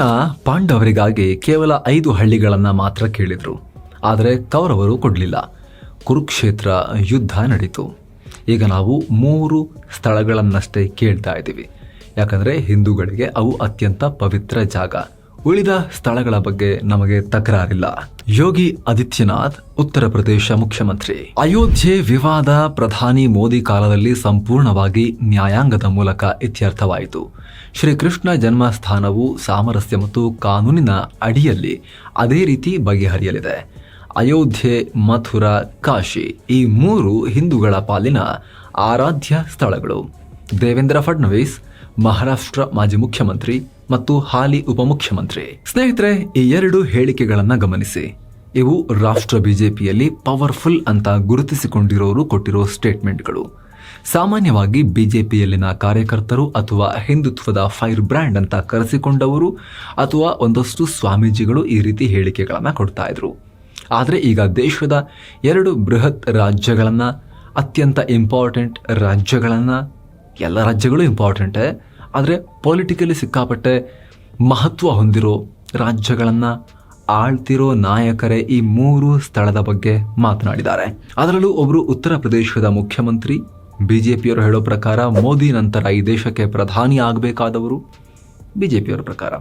ಕೃಷ್ಣ ಪಾಂಡವರಿಗಾಗಿ ಕೇವಲ ಐದು ಹಳ್ಳಿಗಳನ್ನು ಮಾತ್ರ ಕೇಳಿದ್ರು. ಆದರೆ ಕೌರವರು ಕೊಡಲಿಲ್ಲ. ಕುರುಕ್ಷೇತ್ರ ಯುದ್ಧ ನಡೀತು. ಈಗ ನಾವು ಮೂರು ಸ್ಥಳಗಳನ್ನಷ್ಟೇ ಕೇಳ್ತಾ ಇದ್ದೀವಿ. ಯಾಕಂದರೆ ಹಿಂದೂಗಳಿಗೆ ಅವು ಅತ್ಯಂತ ಪವಿತ್ರ ಜಾಗ. ಉಳಿದ ಸ್ಥಳಗಳ ಬಗ್ಗೆ ನಮಗೆ ತಕರಾರಿಲ್ಲ. ಯೋಗಿ ಆದಿತ್ಯನಾಥ್, ಉತ್ತರ ಪ್ರದೇಶ ಮುಖ್ಯಮಂತ್ರಿ. ಅಯೋಧ್ಯೆ ವಿವಾದ ಪ್ರಧಾನಿ ಮೋದಿ ಕಾಲದಲ್ಲಿ ಸಂಪೂರ್ಣವಾಗಿ ನ್ಯಾಯಾಂಗದ ಮೂಲಕ ಇತ್ಯರ್ಥವಾಯಿತು. ಶ್ರೀಕೃಷ್ಣ ಜನ್ಮಸ್ಥಾನವು ಸಾಮರಸ್ಯ ಮತ್ತು ಕಾನೂನಿನ ಅಡಿಯಲ್ಲಿ ಅದೇ ರೀತಿ ಬಗೆಹರಿಯಲಿದೆ. ಅಯೋಧ್ಯೆ, ಮಥುರಾ, ಕಾಶಿ ಈ ಮೂರು ಹಿಂದೂಗಳ ಪಾಲಿನ ಆರಾಧ್ಯ ಸ್ಥಳಗಳು. ದೇವೇಂದ್ರ ಫಡ್ನವೀಸ್, ಮಹಾರಾಷ್ಟ್ರ ಮಾಜಿ ಮುಖ್ಯಮಂತ್ರಿ ಮತ್ತು ಹಾಲಿ ಉಪಮುಖ್ಯಮಂತ್ರಿ. ಸ್ನೇಹಿತರೆ, ಈ ಎರಡು ಹೇಳಿಕೆಗಳನ್ನ ಗಮನಿಸಿ. ಇವು ರಾಷ್ಟ್ರ ಬಿಜೆಪಿಯಲ್ಲಿ ಪವರ್ಫುಲ್ ಅಂತ ಗುರುತಿಸಿಕೊಂಡಿರೋರು ಕೊಟ್ಟಿರೋ ಸ್ಟೇಟ್ಮೆಂಟ್ಗಳು. ಸಾಮಾನ್ಯವಾಗಿ ಬಿಜೆಪಿಯಲ್ಲಿನ ಕಾರ್ಯಕರ್ತರು ಅಥವಾ ಹಿಂದುತ್ವದ ಫೈರ್ ಬ್ರ್ಯಾಂಡ್ ಅಂತ ಕರೆಸಿಕೊಂಡವರು ಅಥವಾ ಒಂದಷ್ಟು ಸ್ವಾಮೀಜಿಗಳು ಈ ರೀತಿ ಹೇಳಿಕೆಗಳನ್ನು ಕೊಡ್ತಾ ಇದ್ರು. ಆದರೆ ಈಗ ದೇಶದ ಎರಡು ಬೃಹತ್ ರಾಜ್ಯಗಳನ್ನು, ಅತ್ಯಂತ ಇಂಪಾರ್ಟೆಂಟ್ ರಾಜ್ಯಗಳನ್ನು, ಎಲ್ಲ ರಾಜ್ಯಗಳು ಇಂಪಾರ್ಟೆಂಟೇ ಆದರೆ ಪೊಲಿಟಿಕಲಿ ಸಿಕ್ಕಾಪಟ್ಟೆ ಮಹತ್ವ ಹೊಂದಿರೋ ರಾಜ್ಯಗಳನ್ನು ಆಳ್ತಿರೋ ನಾಯಕರೇ ಈ ಮೂರು ಸ್ಥಳದ ಬಗ್ಗೆ ಮಾತನಾಡಿದ್ದಾರೆ. ಅದರಲ್ಲೂ ಒಬ್ಬರು ಉತ್ತರ ಪ್ರದೇಶದ ಮುಖ್ಯಮಂತ್ರಿ, ಬಿಜೆಪಿಯವರು ಹೇಳೋ ಪ್ರಕಾರ ಮೋದಿ ನಂತರ ಈ ದೇಶಕ್ಕೆ ಪ್ರಧಾನಿ ಆಗಬೇಕಾದವರು ಬಿಜೆಪಿಯವರ ಪ್ರಕಾರ.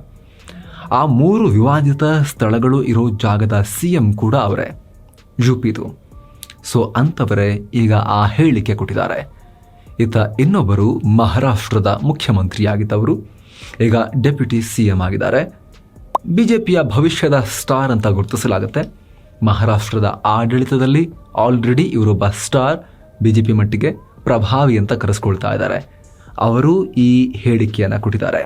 ಆ ಮೂರು ವಿವಾದಿತ ಸ್ಥಳಗಳು ಇರೋ ಜಾಗದ ಸಿ ಎಂ ಕೂಡ ಅವರೇ ಯುಪಿದು ಸೊ ಅಂಥವರೇ ಈಗ ಆ ಹೇಳಿಕೆ ಕೊಟ್ಟಿದ್ದಾರೆ. ಇತ್ತ ಇನ್ನೊಬ್ಬರು ಮಹಾರಾಷ್ಟ್ರದ ಮುಖ್ಯಮಂತ್ರಿಯಾಗಿದ್ದವರು. ಈಗ ಡೆಪ್ಯೂಟಿ ಸಿ ಎಂ ಆಗಿದ್ದಾರೆ. ಬಿಜೆಪಿಯ ಭವಿಷ್ಯದ ಸ್ಟಾರ್ ಅಂತ ಗುರುತಿಸಲಾಗುತ್ತೆ. ಮಹಾರಾಷ್ಟ್ರದ ಆಡಳಿತದಲ್ಲಿ ಆಲ್ರೆಡಿ ಇವರೊಬ್ಬ ಸ್ಟಾರ್ ಬಿಜೆಪಿ ಮಟ್ಟಿಗೆ ಪ್ರಭಾವಿ ಅಂತ ಕರೆಸ್ಕೊಳ್ತಾ ಇದ್ದಾರೆ. ಅವರು ಈ ಹೇಳಿಕೆಯನ್ನು ಕೊಟ್ಟಿದ್ದಾರೆ.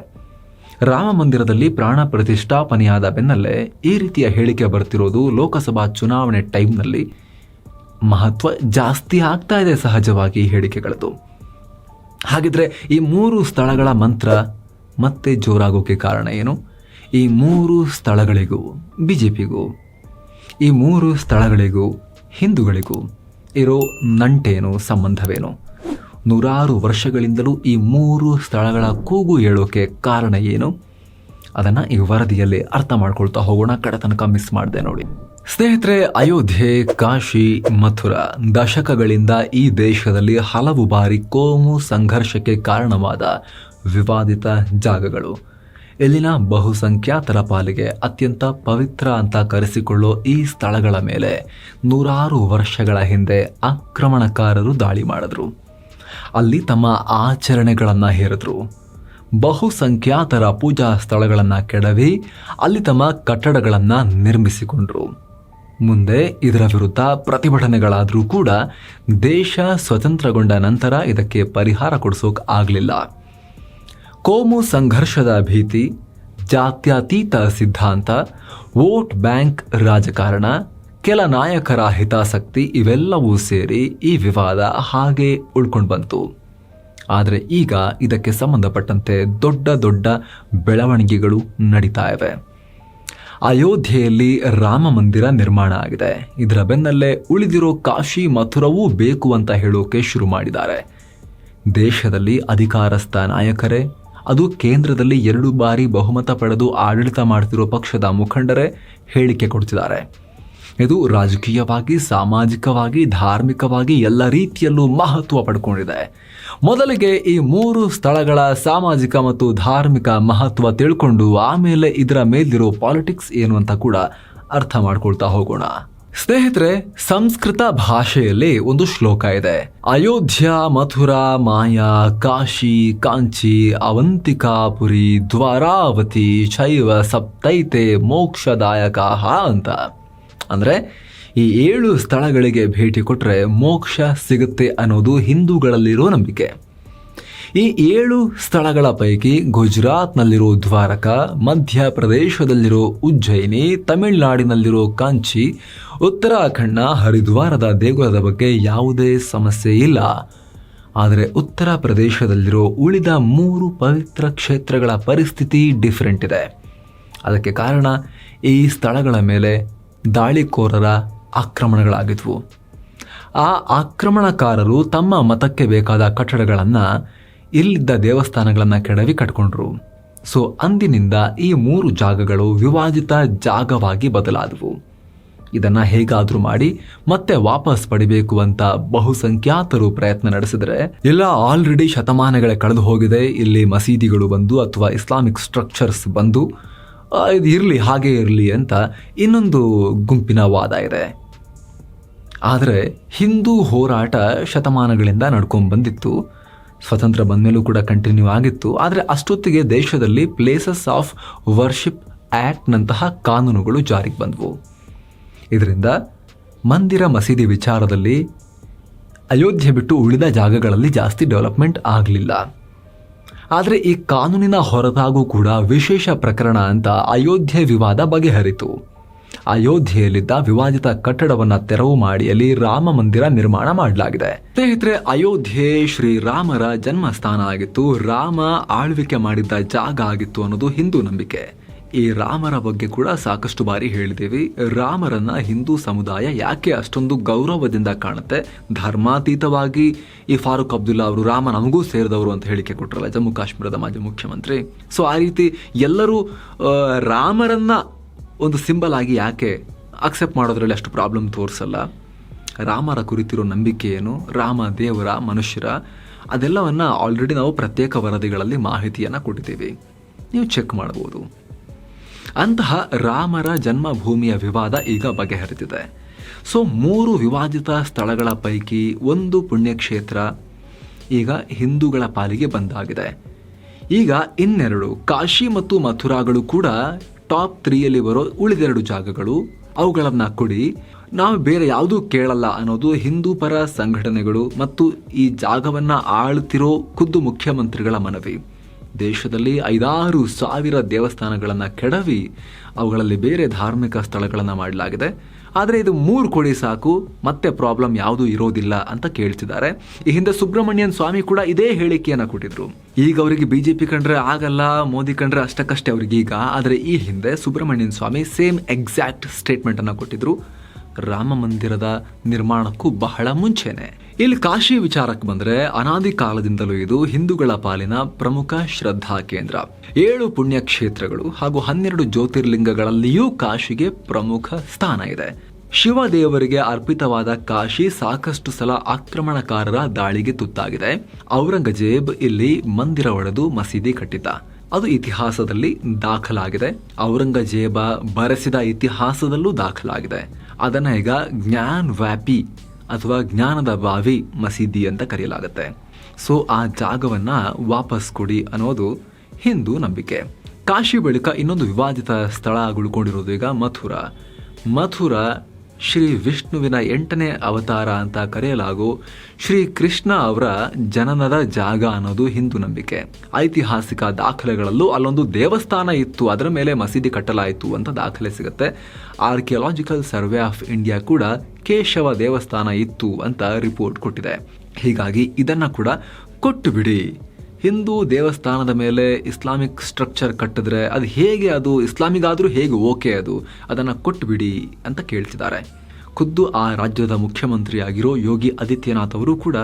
ರಾಮ ಮಂದಿರದಲ್ಲಿ ಪ್ರಾಣ ಪ್ರತಿಷ್ಠಾಪನೆಯಾದ ಬೆನ್ನಲ್ಲೇ ಈ ರೀತಿಯ ಹೇಳಿಕೆ ಬರ್ತಿರೋದು ಲೋಕಸಭಾ ಚುನಾವಣೆ ಟೈಮ್ನಲ್ಲಿ. ಮಹತ್ವ ಜಾಸ್ತಿ ಆಗ್ತಾ ಇದೆ ಸಹಜವಾಗಿ ಹೇಳಿಕೆಗಳದ್ದು. ಹಾಗಿದ್ರೆ ಈ ಮೂರು ಸ್ಥಳಗಳ ಮಂತ್ರ ಮತ್ತೆ ಜೋರಾಗೋಕೆ ಕಾರಣ ಏನು? ಈ ಮೂರು ಸ್ಥಳಗಳಿಗೂ ಬಿ ಜೆ ಪಿಗೂ ಈ ಮೂರು ಸ್ಥಳಗಳಿಗೂ, ಹಿಂದೂಗಳಿಗೂ ಇರೋ ನಂಟೇನು, ಸಂಬಂಧವೇನು? ನೂರಾರು ವರ್ಷಗಳಿಂದಲೂ ಈ ಮೂರು ಸ್ಥಳಗಳ ಕೂಗು ಹೇಳೋಕೆ ಕಾರಣ ಏನು? ಅದನ್ನು ಈ ವರದಿಯಲ್ಲಿ ಅರ್ಥ ಮಾಡ್ಕೊಳ್ತಾ ಹೋಗೋಣ. ಕಡೆ ತನಕ ಮಿಸ್ ಮಾಡಿದೆ ನೋಡಿ. ಸ್ನೇಹಿತರೆ, ಅಯೋಧ್ಯೆ, ಕಾಶಿ, ಮಥುರಾ ದಶಕಗಳಿಂದ ಈ ದೇಶದಲ್ಲಿ ಹಲವು ಬಾರಿ ಕೋಮು ಸಂಘರ್ಷಕ್ಕೆ ಕಾರಣವಾದ ವಿವಾದಿತ ಜಾಗಗಳು. ಇಲ್ಲಿನ ಬಹುಸಂಖ್ಯಾತರ ಪಾಲಿಗೆ ಅತ್ಯಂತ ಪವಿತ್ರ ಅಂತ ಕರೆಸಿಕೊಳ್ಳೋ ಈ ಸ್ಥಳಗಳ ಮೇಲೆ ನೂರಾರು ವರ್ಷಗಳ ಹಿಂದೆ ಆಕ್ರಮಣಕಾರರು ದಾಳಿ ಮಾಡಿದ್ರು. ಅಲ್ಲಿ ತಮ್ಮ ಆಚರಣೆಗಳನ್ನು ಹೇರಿದ್ರು. ಬಹುಸಂಖ್ಯಾತರ ಪೂಜಾ ಸ್ಥಳಗಳನ್ನು ಕೆಡವಿ ಅಲ್ಲಿ ತಮ್ಮ ಕಟ್ಟಡಗಳನ್ನು ನಿರ್ಮಿಸಿಕೊಂಡರು. ಮುಂದೆ ಇದರ ವಿರುದ್ಧ ಪ್ರತಿಭಟನೆಗಳಾದರೂ ಕೂಡ ದೇಶ ಸ್ವತಂತ್ರಗೊಂಡ ನಂತರ ಇದಕ್ಕೆ ಪರಿಹಾರ ಕೊಡಿಸೋಕೆ ಆಗಲಿಲ್ಲ. ಕೋಮು ಸಂಘರ್ಷದ ಭೀತಿ, ಜಾತ್ಯತೀತ ಸಿದ್ಧಾಂತ, ವೋಟ್ ಬ್ಯಾಂಕ್ ರಾಜಕಾರಣ, ಕೆಲ ನಾಯಕರ ಹಿತಾಸಕ್ತಿ ಇವೆಲ್ಲವೂ ಸೇರಿ ಈ ವಿವಾದ ಹಾಗೆ ಉಳ್ಕೊಂಡು ಬಂತು ಆದರೆ ಈಗ ಇದಕ್ಕೆ ಸಂಬಂಧಪಟ್ಟಂತೆ ದೊಡ್ಡ ದೊಡ್ಡ ಬೆಳವಣಿಗೆಗಳು ನಡೀತಾ ಇವೆ. ಅಯೋಧ್ಯೆಯಲ್ಲಿ ರಾಮ ಮಂದಿರ ನಿರ್ಮಾಣ ಆಗಿದೆ. ಇದರ ಬೆನ್ನಲ್ಲೇ ಉಳಿದಿರೋ ಕಾಶಿ ಮಥುರವೂ ಬೇಕು ಅಂತ ಹೇಳೋಕೆ ಶುರು ಮಾಡಿದ್ದಾರೆ. ದೇಶದಲ್ಲಿ ಅಧಿಕಾರಸ್ಥ ನಾಯಕರೇ, ಅದು ಕೇಂದ್ರದಲ್ಲಿ ಎರಡು ಬಾರಿ ಬಹುಮತ ಪಡೆದು ಆಡಳಿತ ಮಾಡ್ತಿರೋ ಪಕ್ಷದ ಮುಖಂಡರೇ ಹೇಳಿಕೆ ಕೊಡ್ತಿದ್ದಾರೆ. ಇದು ರಾಜಕೀಯವಾಗಿ, ಸಾಮಾಜಿಕವಾಗಿ, ಧಾರ್ಮಿಕವಾಗಿ ಎಲ್ಲ ರೀತಿಯಲ್ಲೂ ಮಹತ್ವ ಪಡ್ಕೊಂಡಿದೆ. ಮೊದಲಿಗೆ ಈ ಮೂರು ಸ್ಥಳಗಳ ಸಾಮಾಜಿಕ ಮತ್ತು ಧಾರ್ಮಿಕ ಮಹತ್ವ ತಿಳ್ಕೊಂಡು ಆಮೇಲೆ ಇದರ ಮೇಲಿರೋ ಪಾಲಿಟಿಕ್ಸ್ ಏನು ಅಂತ ಕೂಡ ಅರ್ಥ ಮಾಡ್ಕೊಳ್ತಾ ಹೋಗೋಣ. ಸ್ನೇಹಿತರೆ, ಸಂಸ್ಕೃತ ಭಾಷೆಯಲ್ಲಿ ಒಂದು ಶ್ಲೋಕ ಇದೆ. ಅಯೋಧ್ಯ, ಮಥುರಾ, ಮಾಯಾ, ಕಾಶಿ, ಕಾಂಚಿ, ಅವಂತಿಕಾಪುರಿ, ದ್ವಾರಾವತಿ, ಶೈವ, ಸಪ್ತೈತೆ, ಮೋಕ್ಷದಾಯಕ ಅಂತ. ಅಂದ್ರೆ ಈ ಏಳು ಸ್ಥಳಗಳಿಗೆ ಭೇಟಿ ಕೊಟ್ಟರೆ ಮೋಕ್ಷ ಸಿಗುತ್ತೆ ಅನ್ನೋದು ಹಿಂದೂಗಳಲ್ಲಿರೋ ನಂಬಿಕೆ. ಈ ಏಳು ಸ್ಥಳಗಳ ಪೈಕಿ ಗುಜರಾತ್ನಲ್ಲಿರೋ ದ್ವಾರಕ, ಮಧ್ಯಪ್ರದೇಶದಲ್ಲಿರೋ ಉಜ್ಜಯಿನಿ, ತಮಿಳುನಾಡಿನಲ್ಲಿರೋ ಕಾಂಚಿ, ಉತ್ತರಾಖಂಡ್ನ ಹರಿದ್ವಾರದ ದೇಗುಲದ ಬಗ್ಗೆ ಯಾವುದೇ ಸಮಸ್ಯೆ ಇಲ್ಲ. ಆದರೆ ಉತ್ತರ ಪ್ರದೇಶದಲ್ಲಿರೋ ಉಳಿದ ಮೂರು ಪವಿತ್ರ ಕ್ಷೇತ್ರಗಳ ಪರಿಸ್ಥಿತಿ ಡಿಫ್ರೆಂಟ್ ಇದೆ. ಅದಕ್ಕೆ ಕಾರಣ ಈ ಸ್ಥಳಗಳ ಮೇಲೆ ದಾಳಿಕೋರರ ಆಕ್ರಮಣಗಳಾಗಿದ್ವು. ಆ ಆಕ್ರಮಣಕಾರರು ತಮ್ಮ ಮತಕ್ಕೆ ಬೇಕಾದ ಕಟ್ಟಡಗಳನ್ನು ಇಲ್ಲಿದ್ದ ದೇವಸ್ಥಾನಗಳನ್ನು ಕೆಡವಿ ಕಟ್ಕೊಂಡ್ರು. ಸೊ, ಅಂದಿನಿಂದ ಈ ಮೂರು ಜಾಗಗಳು ವಿವಾದಿತ ಜಾಗವಾಗಿ ಬದಲಾದವು. ಇದನ್ನು ಹೇಗಾದರೂ ಮಾಡಿ ಮತ್ತೆ ವಾಪಸ್ ಪಡಿಬೇಕು ಅಂತ ಬಹುಸಂಖ್ಯಾತರು ಪ್ರಯತ್ನ ನಡೆಸಿದರೆ, ಎಲ್ಲ ಆಲ್ರೆಡಿ ಶತಮಾನಗಳೇ ಕಳೆದು ಹೋಗಿದೆ ಇಲ್ಲಿ ಮಸೀದಿಗಳು ಬಂದು ಅಥವಾ ಇಸ್ಲಾಮಿಕ್ ಸ್ಟ್ರಕ್ಚರ್ಸ್ ಬಂದು ಇದು ಇರಲಿ, ಹಾಗೆ ಇರಲಿ ಅಂತ ಇನ್ನೊಂದು ಗುಂಪಿನ ವಾದ ಇದೆ. ಆದರೆ ಹಿಂದೂ ಹೋರಾಟ ಶತಮಾನಗಳಿಂದ ನಡ್ಕೊಂಡು ಬಂದಿತ್ತು. ಸ್ವತಂತ್ರ ಬಂದಮೇಲೂ ಕೂಡ ಕಂಟಿನ್ಯೂ ಆಗಿತ್ತು. ಆದರೆ ಅಷ್ಟೊತ್ತಿಗೆ ದೇಶದಲ್ಲಿ ಪ್ಲೇಸಸ್ ಆಫ್ ವರ್ಷಿಪ್ ಆ್ಯಕ್ಟ್ನಂತಹ ಕಾನೂನುಗಳು ಜಾರಿಗೆ ಬಂದವು. ಇದರಿಂದ ಮಂದಿರ ಮಸೀದಿ ವಿಚಾರದಲ್ಲಿ ಅಯೋಧ್ಯೆ ಬಿಟ್ಟು ಉಳಿದ ಜಾಗಗಳಲ್ಲಿ ಜಾಸ್ತಿ ಡೆವಲಪ್ಮೆಂಟ್ ಆಗಲಿಲ್ಲ. ಆದರೆ ಈ ಕಾನೂನಿನ ಹೊರತಾಗೂ ಕೂಡ ವಿಶೇಷ ಪ್ರಕರಣ ಅಂತ ಅಯೋಧ್ಯೆ ವಿವಾದ ಬಗೆಹರಿತು. ಅಯೋಧ್ಯೆಯಲ್ಲಿದ್ದ ವಿವಾದಿತ ಕಟ್ಟಡವನ್ನ ತೆರವು ಮಾಡಿ ಅಲ್ಲಿ ರಾಮ ಮಂದಿರ ನಿರ್ಮಾಣ ಮಾಡಲಾಗಿದೆ. ಸ್ನೇಹಿತರೆ, ಅಯೋಧ್ಯೆ ಶ್ರೀರಾಮರ ಜನ್ಮಸ್ಥಾನ ಆಗಿತ್ತು. ರಾಮ ಆಳ್ವಿಕೆ ಮಾಡಿದ್ದ ಜಾಗ ಆಗಿತ್ತು ಅನ್ನೋದು ಹಿಂದೂ ನಂಬಿಕೆ. ಈ ರಾಮರ ಬಗ್ಗೆ ಕೂಡ ಸಾಕಷ್ಟು ಬಾರಿ ಹೇಳಿದ್ದೀವಿ. ರಾಮರನ್ನ ಹಿಂದೂ ಸಮುದಾಯ ಯಾಕೆ ಅಷ್ಟೊಂದು ಗೌರವದಿಂದ ಕಾಣುತ್ತೆ? ಧರ್ಮಾತೀತವಾಗಿ ಈ ಫಾರೂಕ್ ಅಬ್ದುಲ್ಲಾ ಅವರು ರಾಮ ನಮಗೂ ಸೇರಿದವರು ಅಂತ ಹೇಳಿಕೆ ಕೊಟ್ಟರಲ್ಲ ಜಮ್ಮು ಕಾಶ್ಮೀರದ ಮಾಜಿ ಮುಖ್ಯಮಂತ್ರಿ. ಸೊ ಆ ರೀತಿ ಎಲ್ಲರೂ ರಾಮರನ್ನ ಒಂದು ಸಿಂಬಲ್ ಆಗಿ ಯಾಕೆ ಅಕ್ಸೆಪ್ಟ್ ಮಾಡೋದ್ರಲ್ಲಿ ಅಷ್ಟು ಪ್ರಾಬ್ಲಮ್ ತೋರಿಸಲ್ಲ? ರಾಮರ ಕುರಿತಿರೋ ನಂಬಿಕೆ ಏನು? ರಾಮ ದೇವರ, ಮನುಷ್ಯರ, ಅದೆಲ್ಲವನ್ನು ಆಲ್ರೆಡಿ ನಾವು ಪ್ರತ್ಯೇಕ ವರದಿಗಳಲ್ಲಿ ಮಾಹಿತಿಯನ್ನು ಕೊಟ್ಟಿದ್ದೀವಿ. ನೀವು ಚೆಕ್ ಮಾಡಬಹುದು ಅಂತಹ ರಾಮರ ಜನ್ಮಭೂಮಿಯ ವಿವಾದ ಈಗ ಬಗೆಹರಿದಿದೆ. ಸೊ, ಮೂರು ವಿವಾದಿತ ಸ್ಥಳಗಳ ಪೈಕಿ ಒಂದು ಪುಣ್ಯಕ್ಷೇತ್ರ ಈಗ ಹಿಂದೂಗಳ ಪಾಲಿಗೆ ಬಂದಾಗಿದೆ. ಈಗ ಇನ್ನೆರಡು, ಕಾಶಿ ಮತ್ತು ಮಥುರಾಗಳು ಕೂಡ ಟಾಪ್ ತ್ರೀಯಲ್ಲಿ ಬರೋ ಉಳಿದೆರಡು ಜಾಗಗಳು. ಅವುಗಳನ್ನು ಕೊಡಿ. ನಾವು ಬೇರೆ ಯಾವುದೂ ಕೇಳಲ್ಲ ಅನ್ನೋದು ಹಿಂದೂ ಪರ ಸಂಘಟನೆಗಳು ಮತ್ತು ಈ ಜಾಗವನ್ನ ಆಳ್ತಿರೋ ಖುದ್ದು ಮುಖ್ಯಮಂತ್ರಿಗಳ ಮನವಿ. ದೇಶದಲ್ಲಿ ಐದಾರು ಸಾವಿರ ದೇವಸ್ಥಾನಗಳನ್ನು ಕೆಡವಿ ಅವುಗಳಲ್ಲಿ ಬೇರೆ ಧಾರ್ಮಿಕ ಸ್ಥಳಗಳನ್ನು ಮಾಡಲಾಗಿದೆ. ಆದರೆ ಇದು ಮೂರು ಕೊಡಿ ಸಾಕು, ಮತ್ತೆ ಪ್ರಾಬ್ಲಮ್ ಯಾವುದೂ ಇರೋದಿಲ್ಲ ಅಂತ ಕೇಳ್ತಿದ್ದಾರೆ. ಈ ಹಿಂದೆ ಸುಬ್ರಹ್ಮಣ್ಯನ್ ಸ್ವಾಮಿ ಕೂಡ ಇದೇ ಹೇಳಿಕೆಯನ್ನು ಕೊಟ್ಟಿದ್ರು. ಈಗ ಅವರಿಗೆ ಬಿಜೆಪಿ ಕಂಡ್ರೆ ಆಗಲ್ಲ, ಮೋದಿ ಕಂಡ್ರೆ ಅಷ್ಟಕ್ಕಷ್ಟೇ ಅವ್ರಿಗೆ ಈಗ ಆದರೆ ಈ ಹಿಂದೆ ಸುಬ್ರಹ್ಮಣ್ಯನ್ ಸ್ವಾಮಿ ಸೇಮ್ ಎಕ್ಸಾಕ್ಟ್ ಸ್ಟೇಟ್ಮೆಂಟನ್ನು ಕೊಟ್ಟಿದ್ರು. ರಾಮ ಮಂದಿರದ ನಿರ್ಮಾಣಕ್ಕೂ ಬಹಳ ಮುಂಚೆನೆ. ಇಲ್ಲಿ ಕಾಶಿ ವಿಚಾರಕ್ಕೆ ಬಂದ್ರೆ ಅನಾದಿ ಕಾಲದಿಂದಲೂ ಇದು ಹಿಂದೂಗಳ ಪಾಲಿನ ಪ್ರಮುಖ ಶ್ರದ್ಧಾ ಕೇಂದ್ರ. ಏಳು ಪುಣ್ಯ ಕ್ಷೇತ್ರಗಳು ಹಾಗೂ ಹನ್ನೆರಡು ಜ್ಯೋತಿರ್ಲಿಂಗಗಳಲ್ಲಿಯೂ ಕಾಶಿಗೆ ಪ್ರಮುಖ ಸ್ಥಾನ ಇದೆ. ಶಿವ ದೇವರಿಗೆ ಅರ್ಪಿತವಾದ ಕಾಶಿ ಸಾಕಷ್ಟು ಸಲ ಆಕ್ರಮಣಕಾರರ ದಾಳಿಗೆ ತುತ್ತಾಗಿದೆ. ಔರಂಗಜೇಬ್ ಇಲ್ಲಿ ಮಂದಿರ ಒಡೆದು ಮಸೀದಿ ಕಟ್ಟಿದ್ದ. ಅದು ಇತಿಹಾಸದಲ್ಲಿ ದಾಖಲಾಗಿದೆ. ಔರಂಗಜೇಬ ಬರೆಸಿದ ಇತಿಹಾಸದಲ್ಲೂ ದಾಖಲಾಗಿದೆ. ಅದನ್ನು ಈಗ ಜ್ಞಾನ್ ವ್ಯಾಪಿ ಅಥವಾ ಜ್ಞಾನದ ಬಾವಿ ಮಸೀದಿ ಅಂತ ಕರೆಯಲಾಗುತ್ತೆ. ಸೊ, ಆ ಜಾಗವನ್ನು ವಾಪಸ್ ಕೊಡಿ ಅನ್ನೋದು ಹಿಂದೂ ನಂಬಿಕೆ. ಕಾಶಿ ಬಳಿಕ ಇನ್ನೊಂದು ವಿವಾದಿತ ಸ್ಥಳ ಉಳ್ಕೊಂಡಿರೋದು ಈಗ ಮಥುರಾ. ಮಥುರಾ ಶ್ರೀ ವಿಷ್ಣುವಿನ ಎಂಟನೇ ಅವತಾರ ಅಂತ ಕರೆಯಲಾಗೋ ಶ್ರೀ ಕೃಷ್ಣ ಅವರ ಜನನದ ಜಾಗ ಅನ್ನೋದು ಹಿಂದೂ ನಂಬಿಕೆ. ಐತಿಹಾಸಿಕ ದಾಖಲೆಗಳಲ್ಲೂ ಅಲ್ಲೊಂದು ದೇವಸ್ಥಾನ ಇತ್ತು, ಅದರ ಮೇಲೆ ಮಸೀದಿ ಕಟ್ಟಲಾಯಿತು ಅಂತ ದಾಖಲೆ ಸಿಗುತ್ತೆ. ಆರ್ಕಿಯಾಲಜಿಕಲ್ ಸರ್ವೆ ಆಫ್ ಇಂಡಿಯಾ ಕೂಡ ಕೇಶವ ದೇವಸ್ಥಾನ ಇತ್ತು ಅಂತ ರಿಪೋರ್ಟ್ ಕೊಟ್ಟಿದೆ. ಹೀಗಾಗಿ ಇದನ್ನು ಕೂಡ ಕೊಟ್ಟು ಬಿಡಿ. ಹಿಂದೂ ದೇವಸ್ಥಾನದ ಮೇಲೆ ಇಸ್ಲಾಮಿಕ್ ಸ್ಟ್ರಕ್ಚರ್ ಕಟ್ಟಿದ್ರೆ ಅದು ಹೇಗೆ ಅದು ಇಸ್ಲಾಮಿಗಾದರೂ ಹೇಗೆ ಓಕೆ ಅದು? ಅದನ್ನು ಕೊಟ್ಟುಬಿಡಿ ಅಂತ ಕೇಳ್ತಿದ್ದಾರೆ. ಖುದ್ದು ಆ ರಾಜ್ಯದ ಮುಖ್ಯಮಂತ್ರಿಯಾಗಿರೋ ಯೋಗಿ ಆದಿತ್ಯನಾಥ್ ಅವರು ಕೂಡ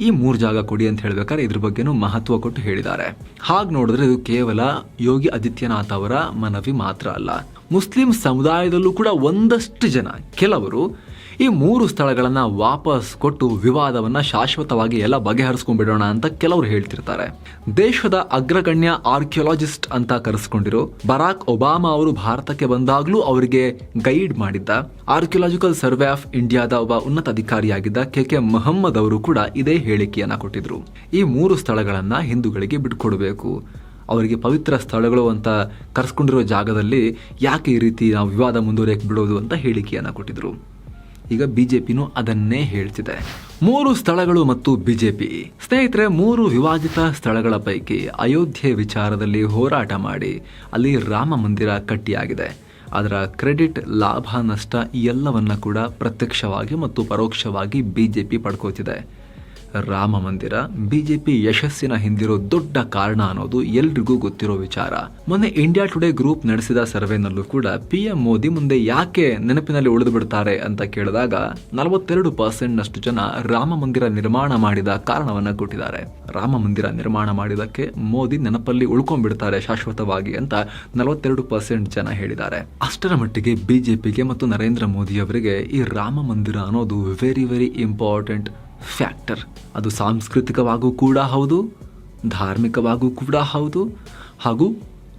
ಈ ಮೂರು ಜಾಗ ಕೊಡಿ ಅಂತ ಹೇಳ್ಬೇಕಾದ್ರೆ ಇದ್ರ ಬಗ್ಗೆನೂ ಮಹತ್ವ ಕೊಟ್ಟು ಹೇಳಿದ್ದಾರೆ. ಹಾಗೆ ನೋಡಿದ್ರೆ ಇದು ಕೇವಲ ಯೋಗಿ ಆದಿತ್ಯನಾಥ್ ಅವರ ಮನವಿ ಮಾತ್ರ ಅಲ್ಲ. ಮುಸ್ಲಿಂ ಸಮುದಾಯದಲ್ಲೂ ಕೂಡ ಒಂದಷ್ಟು ಜನ, ಕೆಲವರು ಈ ಮೂರು ಸ್ಥಳಗಳನ್ನ ವಾಪಸ್ ಕೊಟ್ಟು ವಿವಾದವನ್ನ ಶಾಶ್ವತವಾಗಿ ಎಲ್ಲ ಬಗೆಹರಿಸ್ಕೊಂಡ್ಬಿಡೋಣ ಅಂತ ಕೆಲವರು ಹೇಳ್ತಿರ್ತಾರೆ. ದೇಶದ ಅಗ್ರಗಣ್ಯ ಆರ್ಕಿಯಾಲಜಿಸ್ಟ್ ಅಂತ ಕರೆಸ್ಕೊಂಡಿರೋ ಬರಾಕ್ ಒಬಾಮಾ ಅವರು ಭಾರತಕ್ಕೆ ಬಂದಾಗ್ಲೂ ಅವರಿಗೆ ಗೈಡ್ ಮಾಡಿದ್ದ. ಆರ್ಕಿಯಾಲಜಿಕಲ್ ಸರ್ವೆ ಆಫ್ ಇಂಡಿಯಾದ ಒಬ್ಬ ಉನ್ನತ ಅಧಿಕಾರಿಯಾಗಿದ್ದ ಕೆ ಕೆ ಮೊಹಮ್ಮದ್ ಅವರು ಕೂಡ ಇದೇ ಹೇಳಿಕೆಯನ್ನ ಕೊಟ್ಟಿದ್ರು. ಈ ಮೂರು ಸ್ಥಳಗಳನ್ನ ಹಿಂದೂಗಳಿಗೆ ಬಿಟ್ಕೊಡ್ಬೇಕು. ಅವರಿಗೆ ಪವಿತ್ರ ಸ್ಥಳಗಳು ಅಂತ ಕರೆಸ್ಕೊಂಡಿರೋ ಜಾಗದಲ್ಲಿ ಯಾಕೆ ಈ ರೀತಿ ನಾವು ವಿವಾದ ಮುಂದುವರಿಯಕ್ಕೆ ಬಿಡೋದು ಅಂತ ಹೇಳಿಕೆಯನ್ನ ಕೊಟ್ಟಿದ್ರು. ಈಗ ಬಿಜೆಪಿನೂ ಅದನ್ನೇ ಹೇಳ್ತಿದೆ. ಮೂರು ಸ್ಥಳಗಳು ಮತ್ತು ಬಿಜೆಪಿ. ಸ್ನೇಹಿತರೆ, ಮೂರು ವಿವಾದಿತ ಸ್ಥಳಗಳ ಪೈಕಿ ಅಯೋಧ್ಯೆ ವಿಚಾರದಲ್ಲಿ ಹೋರಾಟ ಮಾಡಿ ಅಲ್ಲಿ ರಾಮ ಮಂದಿರ ಕಟ್ಟಿಯಾಗಿದೆ. ಅದರ ಕ್ರೆಡಿಟ್, ಲಾಭ, ನಷ್ಟ ಎಲ್ಲವನ್ನ ಕೂಡ ಪ್ರತ್ಯಕ್ಷವಾಗಿ ಮತ್ತು ಪರೋಕ್ಷವಾಗಿ ಬಿಜೆಪಿ ಪಡ್ಕೋತಿದೆ. ರಾಮ ಮಂದಿರ. ಬಿಜೆಪಿ ಯಶಸ್ಸಿನ ಹಿಂದಿರೋ ದೊಡ್ಡ ಕಾರಣ ಅನ್ನೋದು ಎಲ್ರಿಗೂ ಗೊತ್ತಿರೋ ವಿಚಾರ. ಮೊನ್ನೆ ಇಂಡಿಯಾ ಟುಡೇ ಗ್ರೂಪ್ ನಡೆಸಿದ ಸರ್ವೆನಲ್ಲೂ ಕೂಡ ಪಿ ಎಂ ಮೋದಿ ಮುಂದೆ ಯಾಕೆ ನೆನಪಿನಲ್ಲಿ ಉಳಿದು ಬಿಡ್ತಾರೆ ಅಂತ ಕೇಳಿದಾಗ ನಲವತ್ತೆರಡು ಪರ್ಸೆಂಟ್ ನಷ್ಟು ಜನ ರಾಮ ಮಂದಿರ ನಿರ್ಮಾಣ ಮಾಡಿದ ಕಾರಣವನ್ನ ಕೊಟ್ಟಿದ್ದಾರೆ. ರಾಮ ಮಂದಿರ ನಿರ್ಮಾಣ ಮಾಡಿದಕ್ಕೆ ಮೋದಿ ನೆನಪಲ್ಲಿ ಉಳ್ಕೊಂಡ್ಬಿಡ್ತಾರೆ ಶಾಶ್ವತವಾಗಿ ಅಂತ ನಲವತ್ತೆರಡು ಪರ್ಸೆಂಟ್ ಜನ ಹೇಳಿದ್ದಾರೆ. ಅಷ್ಟರ ಮಟ್ಟಿಗೆ ಬಿಜೆಪಿಗೆ ಮತ್ತು ನರೇಂದ್ರ ಮೋದಿ ಅವರಿಗೆ ಈ ರಾಮ ಮಂದಿರ ಅನ್ನೋದು ವೆರಿ ವೆರಿ ಇಂಪಾರ್ಟೆಂಟ್ ಫ್ಯಾಕ್ಟರ್. ಅದು ಸಾಂಸ್ಕೃತಿಕವಾಗೂ ಕೂಡ ಹೌದು, ಧಾರ್ಮಿಕವಾಗೂ ಕೂಡ ಹೌದು, ಹಾಗೂ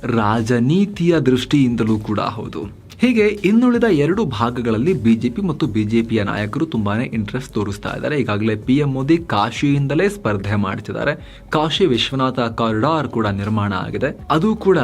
ರಾಜನೀತಿಯ ದೃಷ್ಟಿಯಿಂದಲೂ ಕೂಡ ಹೌದು. ಹೀಗೆ ಇನ್ನುಳಿದ ಎರಡು ಭಾಗಗಳಲ್ಲಿ ಬಿಜೆಪಿ ಮತ್ತು ಬಿಜೆಪಿಯ ನಾಯಕರು ತುಂಬಾನೇ ಇಂಟ್ರೆಸ್ಟ್ ತೋರಿಸ್ತಾ ಇದ್ದಾರೆ. ಈಗಾಗಲೇ ಪಿ ಎಂ ಮೋದಿ ಕಾಶಿಯಿಂದಲೇ ಸ್ಪರ್ಧೆ ಮಾಡ್ತಿದ್ದಾರೆ. ಕಾಶಿ ವಿಶ್ವನಾಥ ಕಾರಿಡಾರ್ ಕೂಡ ನಿರ್ಮಾಣ ಆಗಿದೆ. ಅದು ಕೂಡ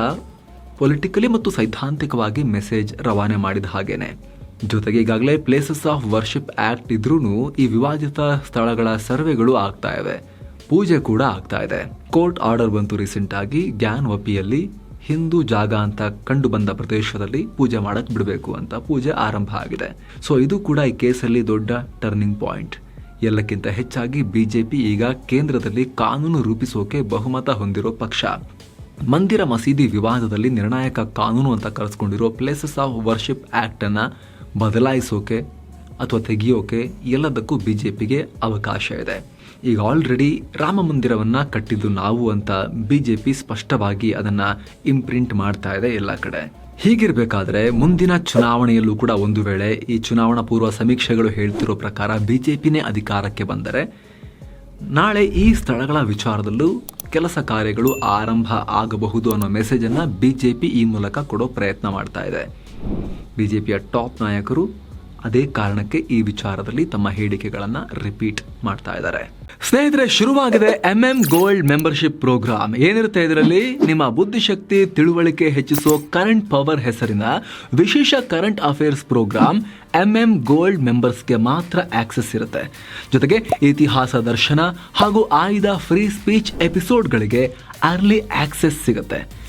ಪೊಲಿಟಿಕಲಿ ಮತ್ತು ಸೈದ್ಧಾಂತಿಕವಾಗಿ ಮೆಸೇಜ್ ರವಾನೆ ಮಾಡಿದ ಹಾಗೇನೆ. ಜೊತೆಗೆ ಈಗಾಗಲೇ ಪ್ಲೇಸಸ್ ಆಫ್ ವರ್ಷಿಪ್ ಆ್ಯಕ್ಟ್ ಇದ್ರೂ ಈ ವಿವಾದಿತ ಸ್ಥಳಗಳ ಸರ್ವೆಗಳು ಆಗ್ತಾ ಇವೆ. ಪೂಜೆ ಕೂಡ ಆಗ್ತಾ ಇದೆ. ಕೋರ್ಟ್ ಆರ್ಡರ್ ಬಂತು ರೀಸೆಂಟ್ ಆಗಿ ಗ್ಯಾನ್ ವಪಿಯಲ್ಲಿ ಹಿಂದೂ ಜಾಗ ಅಂತ ಕಂಡು ಬಂದ ಪ್ರದೇಶದಲ್ಲಿ ಪೂಜೆ ಮಾಡಕ್ ಬಿಡಬೇಕು ಅಂತ ಪೂಜೆ ಆರಂಭ ಆಗಿದೆ. ಸೊ ಇದು ಕೂಡ ಈ ಕೇಸಲ್ಲಿ ದೊಡ್ಡ ಟರ್ನಿಂಗ್ ಪಾಯಿಂಟ್ ಎಲ್ಲಕ್ಕಿಂತ ಹೆಚ್ಚಾಗಿ ಬಿಜೆಪಿ ಈಗ ಕೇಂದ್ರದಲ್ಲಿ ಕಾನೂನು ರೂಪಿಸೋಕೆ ಬಹುಮತ ಹೊಂದಿರೋ ಪಕ್ಷ. ಮಂದಿರ ಮಸೀದಿ ವಿವಾದದಲ್ಲಿ ನಿರ್ಣಾಯಕ ಕಾನೂನು ಅಂತ ಕರೆಸ್ಕೊಂಡಿರೋ ಪ್ಲೇಸಸ್ ಆಫ್ ವರ್ಷಿಪ್ ಆಕ್ಟ್ ಅನ್ನ ಬದಲಾಯಿಸೋಕೆ ಅಥವಾ ತೆಗೆಯೋಕೆ ಎಲ್ಲದಕ್ಕೂ ಬಿ ಜೆ ಪಿಗೆ ಅವಕಾಶ ಇದೆ. ಈಗ ಆಲ್ರೆಡಿ ರಾಮ ಮಂದಿರವನ್ನು ಕಟ್ಟಿದ್ದು ನಾವು ಅಂತ ಬಿ ಜೆ ಪಿ ಸ್ಪಷ್ಟವಾಗಿ ಅದನ್ನು ಇಂಪ್ರಿಂಟ್ ಮಾಡ್ತಾ ಇದೆ ಎಲ್ಲ ಕಡೆ. ಹೀಗಿರಬೇಕಾದ್ರೆ ಮುಂದಿನ ಚುನಾವಣೆಯಲ್ಲೂ ಕೂಡ ಒಂದು ವೇಳೆ ಈ ಚುನಾವಣಾ ಪೂರ್ವ ಸಮೀಕ್ಷೆಗಳು ಹೇಳ್ತಿರೋ ಪ್ರಕಾರ ಬಿ ಜೆ ಪಿನೇ ಅಧಿಕಾರಕ್ಕೆ ಬಂದರೆ ನಾಳೆ ಈ ಸ್ಥಳಗಳ ವಿಚಾರದಲ್ಲೂ ಕೆಲಸ ಕಾರ್ಯಗಳು ಆರಂಭ ಆಗಬಹುದು ಅನ್ನೋ ಮೆಸೇಜನ್ನು ಬಿ ಜೆ ಪಿ ಈ ಮೂಲಕ ಕೊಡೋ ಪ್ರಯತ್ನ ಮಾಡ್ತಾ ಇದೆ. ಬಿಜೆಪಿಯ ಟಾಪ್ ನಾಯಕರು ಅದೇ ಕಾರಣಕ್ಕೆ ಈ ವಿಚಾರದಲ್ಲಿ ತಮ್ಮ ಹೇಳಿಕೆಗಳನ್ನ ರಿಪೀಟ್ ಮಾಡ್ತಾ ಇದ್ದಾರೆ. ಸ್ನೇಹಿತರೆ, ಶುರುವಾಗಿದೆ M M gold membership program ಏನಿರುತ್ತೆ ಇದರಲ್ಲಿ? ನಿಮ್ಮ ಬುದ್ಧಿಶಕ್ತಿ, ತಿಳುವಳಿಕೆ ಹೆಚ್ಚಿಸೋ ಕರೆಂಟ್ ಪವರ್ ಹೆಸರಿನ ವಿಶೇಷ current affairs program M M gold ಮೆಂಬರ್ಸ್ಗೆ ಮಾತ್ರ ಆಕ್ಸೆಸ್ ಇರುತ್ತೆ. ಜೊತೆಗೆ ಇತಿಹಾಸ ದರ್ಶನ ಹಾಗೂ ಆಯ್ದ ಫ್ರೀ ಸ್ಪೀಚ್ ಎಪಿಸೋಡ್ಗಳಿಗೆ ಅರ್ಲಿ ಆಕ್ಸೆಸ್ ಸಿಗುತ್ತೆ.